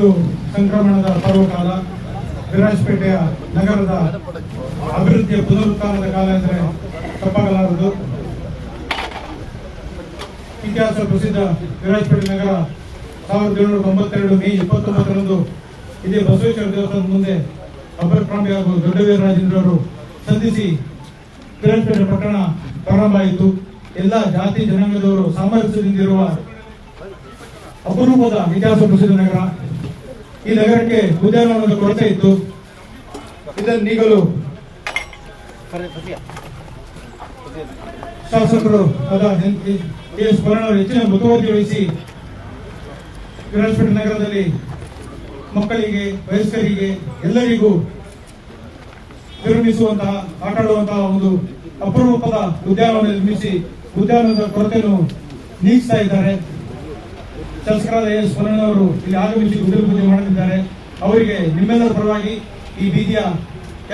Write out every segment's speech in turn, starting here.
ಇದು ಸಂಕ್ರಮಣದ ಪರ್ವಕಾಲ. ವಿರಾಜಪೇಟೆಯ ನಗರದ ಅಭಿವೃದ್ಧಿಯ ಪುನರುತ್ಥಾನದ ಕಾಲ ಎಂದರೆ ತಪ್ಪಾಗಲಾರದು ಇತಿಹಾಸ ಪ್ರಸಿದ್ಧ ವಿರಾಜಪೇಟೆ ನಗರ ಸಾವಿರದ ಏಳುನೂರ ತೊಂಬತ್ತೆರಡು ಮೇ ಇಪ್ಪತ್ತೊಂಬತ್ತರಂದು ಇದೇ ಬಸವೇಶ್ವರ ದೇವಸ್ಥಾನದ ಮುಂದೆ ಅಪರಕ್ರಾಂತಿ ಹಾಗೂ ದೊಡ್ಡ ವೀರರಾಜೇಂದ್ರವರು ಸಂಧಿಸಿ ವಿರಾಜಪೇಟೆ ಪಟ್ಟಣ ಪ್ರಾರಂಭ ಆಯಿತು. ಎಲ್ಲ ಜಾತಿ ಜನಾಂಗದವರು ಸಾಮರಸ್ಯದಿಂದಿರುವ ಅಪರೂಪದ ಇತಿಹಾಸ ಪ್ರಸಿದ್ಧ ನಗರ. ಈ ನಗರಕ್ಕೆ ಉದ್ಯಾನವನದ ಕೊರತೆ ಇತ್ತು. ಇದನ್ನು ನೀಗಲು ಶಾಸಕರು ಎಸ್ ಹೆಚ್ಚಿನ ಮುತುವರ್ಜಿ ವಹಿಸಿ ವಿರಾಜಪೇಟೆ ನಗರದಲ್ಲಿ ಮಕ್ಕಳಿಗೆ, ವಯಸ್ಕರಿಗೆ ಎಲ್ಲರಿಗೂ ನಿರ್ಮಿಸುವಂತಹ, ಆಟಾಡುವಂತಹ ಒಂದು ಅಪರೂಪದ ಉದ್ಯಾನವನ ನಿರ್ಮಿಸಿ ಉದ್ಯಾನದ ಕೊರತೆಯನ್ನು ನೀಗಿಸ್ತಾ ಇದ್ದಾರೆ. ಶಾಸಕರಾದ ಎಸ್ ಅವರು ಇಲ್ಲಿ ಆಗಮಿಸಿ ಗುಂಡಲು ಪೂಜೆ ಮಾಡಲಿದ್ದಾರೆ. ಅವರಿಗೆ ನಿಮ್ಮೆಲ್ಲರ ಪರವಾಗಿ ಈ ಬೀದಿಯ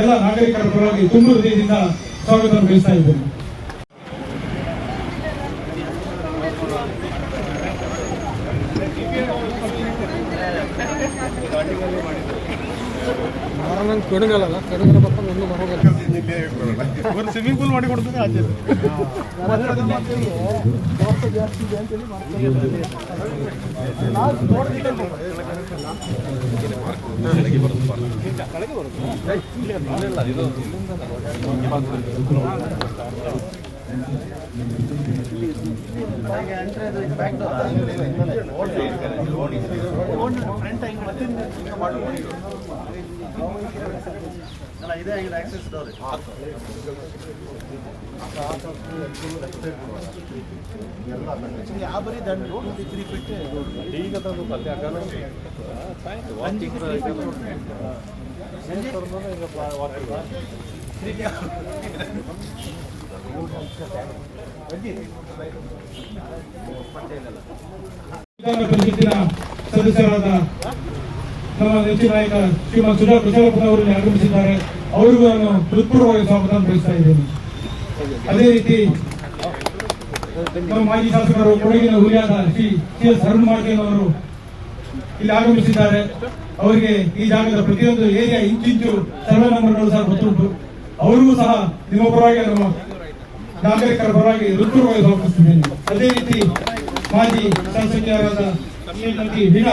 ಎಲ್ಲ ನಾಗರಿಕರ ಪರವಾಗಿ ತುಂಬ ಹೃದಯದಿಂದ ಸ್ವಾಗತ ಬಯಸ್ತಾ ಇದ್ದೇನೆ. ನಂಗೆ ಕಡುಗಲ್ಲ ಕಡುಗರ ಪಕ್ಕ ಒಂದು ಮರ ಒಂದು ಸ್ವಿಮ್ಮಿಂಗ್ ಪೂಲ್ ಮಾಡಿ ಕೊಡ್ತದೆ ಆಚೆ. ಇದೇ ಆಗಿದೆ ಆಕ್ಸೆಸ್ ಡೋರ್ ಯಾವ ಬರೀ ದಂಡು ತ್ರೀ ಫೀಟ್ ಈಗ ತಂದು ಪಲ್ಯ ಪರಿಷತ್ತಿನ ಸದಸ್ಯರಾದ ನಮ್ಮ ನೆಚ್ಚಿನ ನಾಯಕ ಶ್ರೀಮಾನ್ ಸುಜಾ ಕುಶಲಪ್ಪ ಅವರು ಇಲ್ಲಿ ಆಗಮಿಸಿದ್ದಾರೆ ಅವರಿಗೂ ನಾನು ಹೃತ್ಪೂರ್ವವಾಗಿ ಸ್ವಾಗತ ಬಯಸ್ತಾ ಇದ್ದೇನೆ ಅದೇ ರೀತಿ ನಮ್ಮ ಮಾಜಿ ಶಾಸಕರು ಕೊಡಗಿನ ಹುಲಿಯಾದ ಶ್ರೀ ಸಿ ಎಸ್ ಅರುಣ್ ಇಲ್ಲಿ ಆಗಮಿಸಿದ್ದಾರೆ. ಅವರಿಗೆ ಈ ಜಾಗದ ಪ್ರತಿಯೊಂದು ಏರಿಯಾ ಇಂಚಿಂಚು ಸರ್ವೆ ನಂಬರ್ಗಳು ಸಹ ಗೊತ್ತುಂಟು. ಅವರಿಗೂ ಸಹ ನಿಮ್ಮ ಪರವಾಗಿ ನಮ್ಮ ನಾಗರಿಕರ ಪರವಾಗಿ ಹೃತ್ಪೂರ್ವವಾಗಿ ಸಮರ್ಪಿಸುತ್ತೇನೆ. ಅದೇ ರೀತಿ ಮಾಜಿ ಶಾಸಕಿಯರಾದ ವೀಣಾ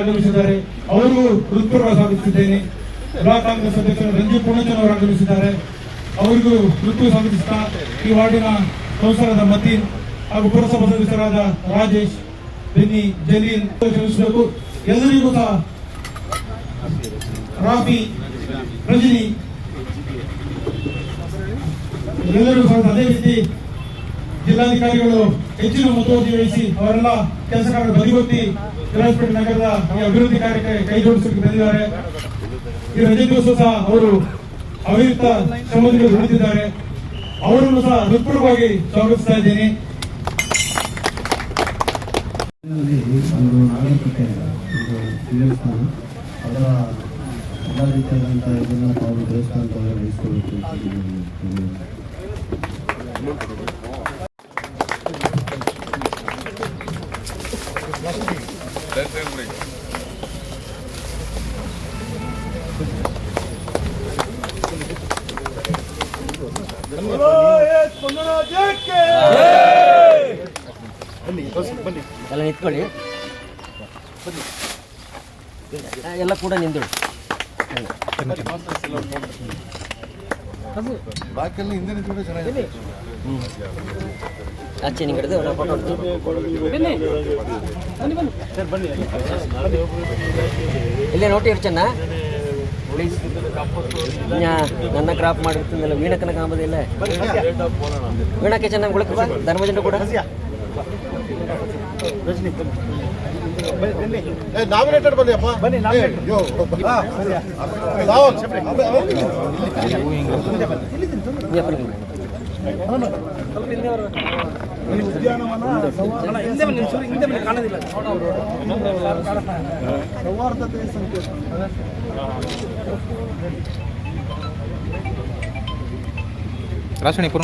ಆಗಮಿಸಿದ್ದಾರೆ. ಅವರಿಗೂ ಹೃತ್ಪೂರ್ವ ಸ್ವಾಗತಿಸುತ್ತೇನೆ ಬ್ಲಾಕ್ ಕಾಂಗ್ರೆಸ್ ಅಧ್ಯಕ್ಷರು ರಂಜಿತ್ ಪೂರ್ಣಚಂದ್ ಅವರು ಆಗಮಿಸಿದ್ದಾರೆ. ಅವರಿಗೂ ಋತು ಸ್ವಾಗತಿಸ್ತಾ ಈ ವಾರ್ಡಿನ ಕೌನ್ಸಿಲರಾದ ಮತೀನ್ ಹಾಗೂ ಪುರಸಭಾ ಸದಸ್ಯರಾದ ರಾಜೇಶ್, ಬೆನ್ನಿ, ಜಲೀಲ್ ಎಲ್ಲರಿಗೂ ಸಹ ರಾಫಿ, ರಜನಿ ಎಲ್ಲರೂ ಸಹ ಅದೇ ರೀತಿ ಜಿಲ್ಲಾಧಿಕಾರಿಗಳು ಹೆಚ್ಚಿನ ಮುತುವರ್ಜಿ ವಹಿಸಿ ಅವರೆಲ್ಲ ಕೆಲಸ ಕಾರ್ಯ ಬದಿಗೊತ್ತಿ ಜಿಲ್ಲಾಸ್ಪೇಟೆ ನಗರದ ಈ ಅಭಿವೃದ್ಧಿ ಕಾರ್ಯಕ್ಕೆ ಕೈ ಜೋಡಿಸಲಿಕ್ಕೆ ಬಂದಿದ್ದಾರೆ. ಈ ರಜೆ ದಿವಸ ಸಹ ಅವರು ಅವಿರತ ಶ್ರಮದಲ್ಲಿ ದುಡಿದಿದ್ದಾರೆ ಅವರನ್ನು ಸಹ ಹೃತ್ಪೂರ್ವವಾಗಿ ಸ್ವಾಗತಿಸ್ತಾ ಇದ್ದೇನೆ. ದೇವಸ್ಥಾನ ಅದರ ಎಲ್ಲ ರೀತಿಯಾದಂತಹ ಇದನ್ನು ತಾವು ದೇವಸ್ಥಾನದ ನಾನು ಎಲ್ಲ ನಿಂತ್ಕೊಳ್ಳಿ. ಎಲ್ಲ ಕೂಡ ನಿಂದು ಬಾಕಿಯಲ್ಲಿ ಹಿಂದೆ ನಿಂತ್ಕೊಂಡ್ರೆ ಚೆನ್ನಾಗಿದೆ. ಆಚೆ ನಿಂಗೆ ಹಿಡಿದು ನಾವು ಫೋಟೋ ಹೊಡ್ತೀವಿ. ಇಲ್ಲೇ ನೋಟಿ ಇಡ್ಚನ್ನ ಪ್ಲೀಸ್ ನನ್ನ ಕ್ರಾಪ್ ಮಾಡಿರ್ತೀನಲ್ಲ ವೀಣಕ್ಕನ ಕಾಂಬದಿಲ್ಲ ವೀಣಕ್ಕೆ ಚೆನ್ನಾಗಿ ಉಳಕ ಧರ್ಮಜಂಡ ಕೂಡ ನಾಮಿನೇಟೆಡ್ ಬನ್ನಿ ಅಪ್ಪ ಬನ್ನಿ ಯೋ ನೀ ಅಪ್ಪನಿಗೆ ಮಾಡು. ಸೌಹಾರ್ದತೆ ಸಂಕೇತ ರಾಸಣಿ ಪುರ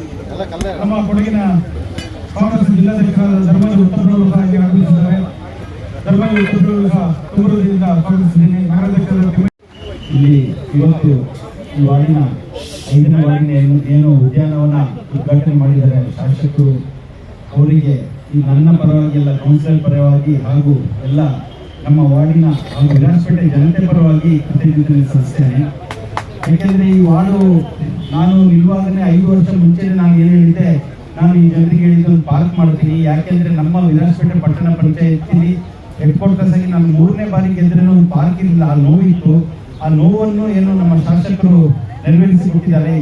ನಮ್ಮ ಕೊಡಗಿನ ಕಾಂಗ್ರೆಸ್ ಜಿಲ್ಲಾಧ್ಯಕ್ಷರಾದ ಧರ್ಮಜ ಉತ್ತರಗಳು ಸಹ ಇಲ್ಲಿ ಆಗಮಿಸಿದ್ದಾರೆ ಧರ್ಮಜ ಉತ್ತರಗಳು ಸಹ ತುಮಕೂರಿನಿಂದ ಸ್ವಾಗತಿಸಿದ್ದೇನೆ ನಗರಾಧ್ಯಕ್ಷರ ಇಲ್ಲಿ ಇವತ್ತು ಈ ವಾರ್ಡಿನ ಐದನೇ ವಾರ್ಡಿನ ಏನು ಏನು ಉದ್ಯಾನವನ ಉದ್ಘಾಟನೆ ಮಾಡಿದ್ದಾರೆ. ಶಾಸಕರು ಅವರಿಗೆ ಈ ನನ್ನ ಪರವಾಗಿ ಎಲ್ಲ ಕೌನ್ಸಿಲ್ ಪರವಾಗಿ ಹಾಗೂ ಎಲ್ಲ ನಮ್ಮ ವಾರ್ಡಿನ ಹಾಗೂ ವಿರಾಜಪೇಟೆ ಜನತೆ ಪರವಾಗಿ ಕೃತಜ್ಞತೆ ಸಲ್ಲಿಸ್ತೇನೆ. ಯಾಕೆಂದ್ರೆ ಈ ವಾರ್ಡು ನಾನು ನಿಲ್ವಾಗನೆ ಐದು ವರ್ಷ ಮುಂಚೆ ನಾನು ಏನು ಹೇಳಿದ್ದೆ, ನಾನು ಈ ಜನರಿಗೆ ಹೇಳಿದ್ದು ಒಂದು ಪಾರ್ಕ್ ಮಾಡ್ತೀನಿ ಯಾಕೆಂದ್ರೆ ನಮ್ಮ ವಿಧಾನಸಭೆ ಪಟ್ಟಣ ಪಂಚಾಯತಿಲಿ ಹೆಡ್ ಕ್ವಾರ್ಟರ್ಸ್ ಆಗಿ ನಾನು ಮೂರನೇ ಬಾರಿ ಗೆದ್ರೆ ಒಂದು ಪಾರ್ಕ್ ಇರಲಿಲ್ಲ ಆ ನೋವಿತ್ತು. ಆ ನೋವನ್ನು ಏನು ನಮ್ಮ ಶಾಸಕರು ನೆರವೇರಿಸಿ ಕೊಟ್ಟಿದ್ದಾರೆ.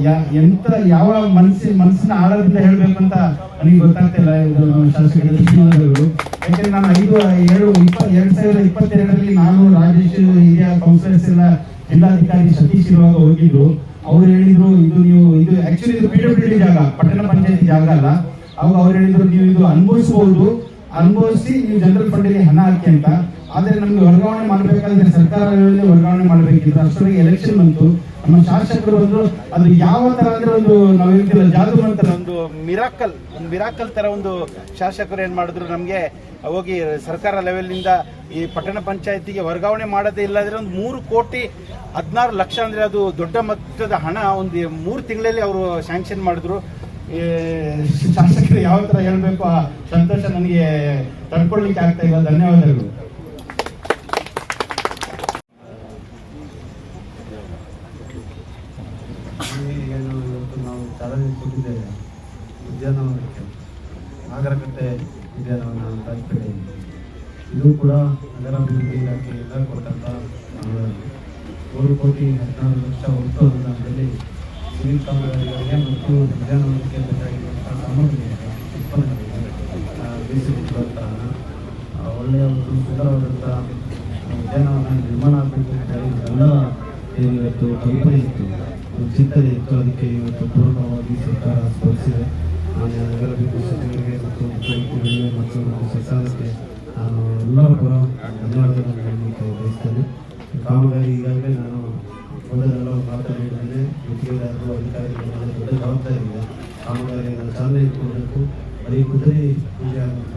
ಎಂತ ಯಾವ ಮನಸ್ಸಿನ ಮನಸ್ಸಿನ ಆಳದಿಂದ ಅಂತ ನನಗೆ ಗೊತ್ತಾಗ್ತಿಲ್ಲ ಇದು ಶಾಸಕರು ಯಾಕಂದ್ರೆ ನಾನು ಐದು ಏಳು ಇಪ್ಪ ಎರಡ್ ಸಾವಿರದ ಇಪ್ಪತ್ತೆರಡರಲ್ಲಿ ನಾನು ರಾಜೇಶ್ ಹಿರಿಯ ಕೌನ್ಸಿಲರ್ಸ್ ಎಲ್ಲ ಜಿಲ್ಲಾಧಿಕಾರಿ ಸತೀಶ್ ಇರುವಾಗ ಹೋಗಿದ್ರು ಅವ್ರು ಹೇಳಿದ್ರು, ಇದು ನೀವು, ಇದು ಆಕ್ಚುಲಿ ಇದು ಪಿಡಬ್ಲ್ಯೂಡಿ ಜಾಗ, ಪಟ್ಟಣ ಪಂಚಾಯತಿ ಜಾಗ ಅಲ್ಲ. ಅವಾಗ ಅವ್ರು ಹೇಳಿದ್ರು, ನೀವು ಇದು ಅನುಭವಿಸಬಹುದು ಅನುಭವಿಸಿ, ನೀವು ಜನರಲ್ ಫಂಡಿಗೆ ಹಣ ಹಾಕಿ ಅಂತ. ಆದ್ರೆ ನಮ್ಗೆ ವರ್ಗಾವಣೆ ಮಾಡಬೇಕಾದ್ರೆ ಸರ್ಕಾರ ವರ್ಗಾವಣೆ ಮಾಡಬೇಕಿತ್ತು. ಅಷ್ಟರಲ್ಲಿ ಎಲೆಕ್ಷನ್ ಬಂತು. ನಮ್ಮ ಶಾಸಕರು ಬಂದ್ರು. ಅದು ಯಾವ ತರ ಅಂದ್ರೆ ಒಂದು ನಾವು ಹೇಳ್ತಿಲ್ಲ ಜಾದು ಅಂತ ಒಂದು ಮಿರಾಕಲ್ ಒಂದು ಮಿರಾಕಲ್ ತರ ಒಂದು ಶಾಸಕರು ಏನ್ ಮಾಡಿದ್ರು, ನಮಗೆ ಹೋಗಿ ಸರ್ಕಾರ ಲೆವೆಲ್ನಿಂದ ಈ ಪಟ್ಟಣ ಪಂಚಾಯತಿಗೆ ವರ್ಗಾವಣೆ ಮಾಡೋದೇ ಇಲ್ಲದ್ರೆ ಒಂದು ಮೂರು ಕೋಟಿ ಹದಿನಾರು ಲಕ್ಷ ಅಂದ್ರೆ ಅದು ದೊಡ್ಡ ಮೊತ್ತದ ಹಣ ಒಂದು ಮೂರು ತಿಂಗಳಲ್ಲಿ ಅವರು ಸ್ಯಾಂಕ್ಷನ್ ಮಾಡಿದ್ರು. ಶಾಸಕರು ಯಾವ ತರ ಹೇಳಬೇಕು ಆ ಸಂತೋಷ ನನಗೆ ತಡ್ಕೊಳ್ಳಿಕ್ಕೆ ಆಗ್ತಾ ಇಲ್ಲ. ಧನ್ಯವಾದಗಳು ಏನು ಇವತ್ತು ನಾವು ಚಾಲನೆ ಕೊಟ್ಟಿದ್ದೇವೆ ಉದ್ಯಾನವನಕ್ಕೆ ನಾಗರಕಟ್ಟೆ ಉದ್ಯಾನವನ ರಾಜಪೇಟೆಯಲ್ಲಿ ಇದು ಕೂಡ ನಗರಾಭಿವೃದ್ಧಿ ಇಲಾಖೆಯಿಂದ ಕೊಟ್ಟಂತ. ಮೂರು ಕೋಟಿ ಹದಿನಾರು ಲಕ್ಷ ಒಟ್ಟು ಅನುದಾನದಲ್ಲಿ ಸಿವಿಲ್ ಕಾಮಗಾರಿಗಳಿಗೆ ಮತ್ತು ಉದ್ಯಾನವನಕ್ಕೆ ಬೇಕಾಗಿರುವಂತಹ ಸಾಮಗ್ರಿಗಳು ಉತ್ಪನ್ನಗಳಿಗೆ ಹಣ, ಒಳ್ಳೆಯ ಒಂದು ಸುಂದರವಾದಂಥ ಉದ್ಯಾನವನ ನಿರ್ಮಾಣ ಆಗಬೇಕು ಅಂತ ಹೇಳಿ ಎಲ್ಲರ ಏನು ಇವತ್ತು ಕಲ್ಪನೆ ಇತ್ತು ಚಿಂತನೆ ಇತ್ತು ಅದಕ್ಕೆ ಇವತ್ತು ಪೂರ್ಣವಾಗಿ ಸರ್ಕಾರ ಸ್ಪರ್ಶಿಸಿದೆ ನಗರ ನಗರಾಭಿವೃದ್ಧಿ ಸಚಿವರಿಗೆ ಮತ್ತು ಮುಖ್ಯಮಂತ್ರಿಗಳಿಗೆ ಮತ್ತು ಸರ್ಕಾರಕ್ಕೆ ಎಲ್ಲರ ಪರ ಧನ್ಯವಾದಗಳನ್ನು ಹೇಳಲಿಕ್ಕೆ ಬಯಸ್ತೇನೆ ಕಾಮಗಾರಿ ಈಗಾಗಲೇ ನಾನು ಮೊದಲೆಲ್ಲ ಮಾತನಾಡಿದ್ದೇನೆ ಗುತ್ತಿಗೆದಾರರು ಅಧಿಕಾರಿಗಳ ಮೇಲೆ ದೊಡ್ಡ ಜವಾಬ್ದಾರಿ ಇದೆ ಕಾಮಗಾರಿಯನ್ನು ಚಾಲನೆ ಇಟ್ಕೊಳ್ಬೇಕು. ಬರೀ ಕುದುರೆ ಪೂಜೆ ಆಗುವಂಥ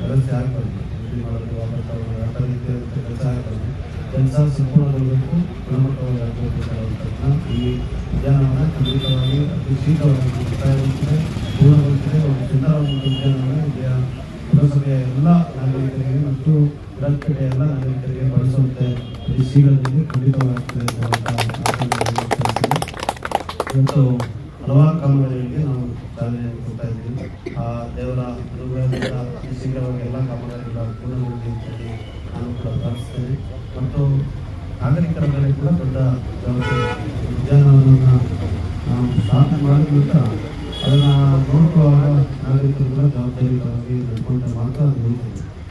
ವ್ಯವಸ್ಥೆ ಆಗಬಾರ್ದು ವೃದ್ಧಿ ಮಾಡೋದು, ವಾಪಸ್ ಆ ಥರ ರೀತಿಯಾದಂಥ ಕೆಲಸ ಆಗಬಾರ್ದು ಕೆಲಸ ಸಂಪೂರ್ಣಗೊಳ್ಳಬೇಕು ಗುಣಮಟ್ಟವಾಗಿ ಈ ವಿಧಾನವನ್ನು ಖಂಡಿತವಾಗಿ ಅತಿ ಶೀಘ್ರವಾಗಿ ಪೂರ್ಣಗೊಳ್ಳುತ್ತದೆ ಒಂದು ಸುಂದರವಾದ ಉದ್ಯಾನವನ ಇಲ್ಲಿಯ ಪುರಸಭೆಯ ಎಲ್ಲ ನಾಗರಿಕರಿಗೆ ಮತ್ತು ಕಡೆ ಎಲ್ಲ ನಾಗರಿಕರಿಗೆ ಬಳಸುವಂತೆ ಮಾತನ್ನು ತಿಳಿಸ್ತೀನಿ. ಇವತ್ತು ಹಲವಾರು ಕಾಮಗಾರಿಗಳಿಗೆ ನಾವು ಚಾಲನೆಯನ್ನು ಕೊಡ್ತಾ ಇದ್ದೀವಿ ಆ ದೇವರ ಅನುಗ್ರಹದಿಂದ ಶೀಘ್ರವಾಗಿ ಎಲ್ಲ ಕಾಮಗಾರಿಗಳ ಪೂರ್ಣಗೊಳ್ಳಲಿ ಅಂತೇಳಿ ನಾನು ಕೂಡ ಪ್ರಾರ್ಥಿಸ್ತೇನೆ ಮತ್ತು ನಾಗರಿಕರ ಮೇಲೆ ಕೂಡ ದೊಡ್ಡ. ಉದ್ಯಾನವನವನ್ನು ನಾವು ಸ್ಥಾಪನೆ ಮಾಡಿದ ನಂತರ ಅದನ್ನು ನೋಡ್ಕೊಳ್ಳುವಾಗ ನಾಗರಿಕರು ಕೂಡ ಜವಾಬ್ದಾರಿಯುತವಾಗಿ ನಡ್ಕೊಂಡ ಮಾತ್ರ ಅದು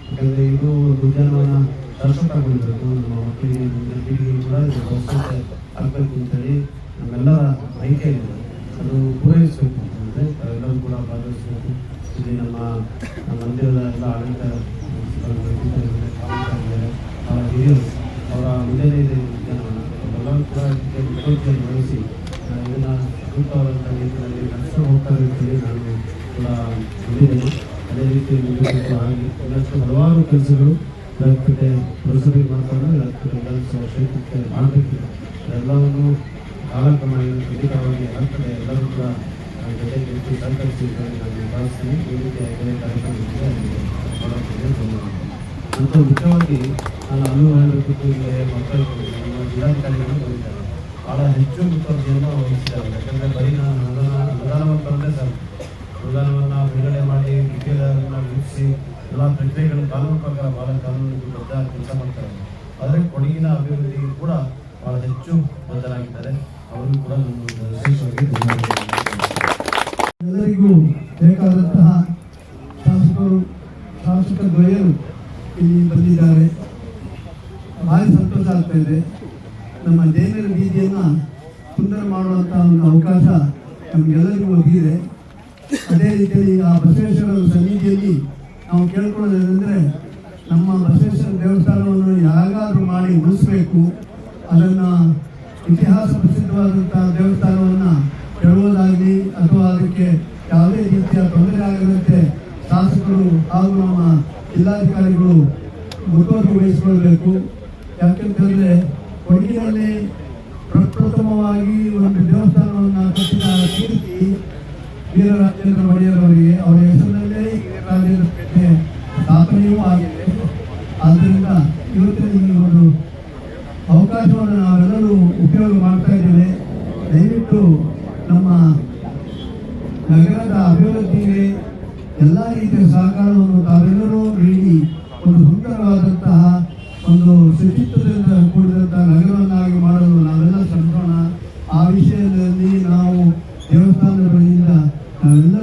ಯಾಕಂದರೆ ಇದು ಉದ್ಯಾನವನ ಶಾಶ್ವತಗೊಳಿಸಬೇಕು. ನಮ್ಮ ಮಕ್ಕಳಿಗೆ ಮುಂದಿನ ಪೀಳಿಗೆ ಕೂಡ ಭವಿಷ್ಯತೆ ಆಗಬೇಕು ಅಂತೇಳಿ ನಮ್ಮೆಲ್ಲರ ಬಯಕೆ ಇದೆ. ಅದು ಪೂರೈಸಬೇಕು ಅಂತಂದರೆ ತಾವೆಲ್ಲರೂ ಕೂಡ ಭಾಗವಹಿಸಬೇಕು. ಇಲ್ಲಿ ನಮ್ಮ ಮಂದಿರದ ಎಲ್ಲ ಆಡಳಿತ ಅವರ ಮುಂದೆನೇ ಇದೆ ಉದ್ಯಾನವನ ಕೂಡ ಇದಕ್ಕೆ ಮುತುವರ್ಜಿಯನ್ನು ವಹಿಸಿ ಇದನ್ನ ಸೂಕ್ತವಾದಂಥ ರೀತಿಯಲ್ಲಿ ನಡೆಸ್ಕೊಂಡು ಹೋಗ್ತಾರೆ ಅಂತೇಳಿ ನಾನು ಕೂಡ ಅದೇ ರೀತಿ ಆಗಿ ಇನ್ನಷ್ಟು ಹಲವಾರು ಕೆಲಸಗಳು ಜಗತ್ಕಟ್ಟೆ ಪುರಸಭೆ ಮಾತ್ರ ವಿರಾಜಪೇಟೆ ವಿಧಾನಸಭಾ ಕ್ಷೇತ್ರಕ್ಕೆ ಮಾಡಬೇಕಿದೆ ಎಲ್ಲವನ್ನು ಕಾಲಕ್ರಮೇಣ ಖಂಡಿತವಾಗಿ ಆಗ್ತದೆ ಎಲ್ಲರೂ ಕೂಡ ಜೊತೆಗೆ ನಿಂತು ನಾನು ಭಾವಿಸ್ತೀನಿ. ಈ ರೀತಿಯಾಗಿ ಬೇರೆ ಮಾಡೋಕ್ಕೆ ಧನ್ಯವಾದ ಮತ್ತು ಮುಖ್ಯವಾಗಿ ನಾನು ಅನುಭವ ಮಕ್ಕಳು ಜಿಲ್ಲಾಧಿಕಾರಿಗಳು ಬಂದಿದ್ದಾರೆ. ಭಾಳ ಹೆಚ್ಚು ಮುತುವರ್ಜಿಯನ್ನು ವಹಿಸಿದ್ದಾರೆ ಯಾಕಂದರೆ ಬರೀ ನಾನು ಅನುದಾನ ಅನುದಾನವನ್ನು ಮಾಡಿ ಸರ್ ವಿಧಿಸಿ ಎಲ್ಲ ಪ್ರಕ್ರಿಯೆಗಳು ಕಾನೂನು ಪ್ರಕಾರ ಭಾಳ ಕಾನೂನು ಬದ್ಧ ಕೆಲಸ ಮಾಡ್ತಾರೆ. ಆದರೆ ಕೊಡಗಿನ ಅಭಿವೃದ್ಧಿಗೆ ಕೂಡ ಭಾಳ ಹೆಚ್ಚು ಬದ್ಧರಾಗಿದ್ದಾರೆ. ಅವರು ಕೂಡ ನಮ್ಮ ವಿಶೇಷವಾಗಿ ಎಲ್ಲರಿಗೂ ಬೇಕಾದಂತಹ ಶಾಸಕರು, ಶಾಸಕ ದ್ವಯರು ಇಲ್ಲಿ ಬಂದಿದ್ದಾರೆ. ಭಾರಿ ಸಂತೋಷ ಆಗ್ತಾ ಇದೆ. ನಮ್ಮ ಜೈನರ ಬೀದಿಯನ್ನು ಸುಂದರ ಮಾಡುವಂತಹ ಒಂದು ಅವಕಾಶ ನಮಗೆಲ್ಲರಿಗೂ ಒದಗಿದೆ ಅದೇ ರೀತಿಯಲ್ಲಿ ಆ ಬಸವೇಶ್ವರ ಸನ್ನಿಧಿಯಲ್ಲಿ ನಾವು ಕೇಳ್ಕೊಳ್ಳೋದೇನೆಂದರೆ ನಮ್ಮ ಬಸವೇಶ್ವರ ದೇವಸ್ಥಾನವನ್ನು ಯಾಗಾದರೂ ಮಾಡಿ ಉಳಿಸಬೇಕು ಅದನ್ನು ಇತಿಹಾಸ ಪ್ರಸಿದ್ಧವಾದಂತಹ ದೇವಸ್ಥಾನವನ್ನು ಕೆಡವುವುದಾಗಲಿ ಅಥವಾ ಅದಕ್ಕೆ ಯಾವುದೇ ರೀತಿಯ ತೊಂದರೆ ಆಗದಂತೆ ಶಾಸಕರು ಹಾಗೂ ನಮ್ಮ ಜಿಲ್ಲಾಧಿಕಾರಿಗಳು ಮುತುವರ್ಜಿ ವಹಿಸಿಕೊಳ್ಬೇಕು ಯಾಕೆಂತಂದರೆ ಕೊಡಗಿನಲ್ಲಿ ಪ್ರಪ್ರಥಮವಾಗಿ ಒಂದು ದೇವಸ್ಥಾನವನ್ನು ಕಟ್ಟಿದ ಕೀರ್ತಿ ವೀರರಾಜೇಂದ್ರ ರಾಜೇಂದ್ರ ಅವರಿಗೆ ಅವರ ಹೆಸರಿನಲ್ಲೇ ಈ ವೀರರಾಜೇಂದ್ರ ಪೇಟೆ ಸ್ಥಾಪನೆಯೂ ಆಗಿದೆ. ಆದ್ದರಿಂದ love.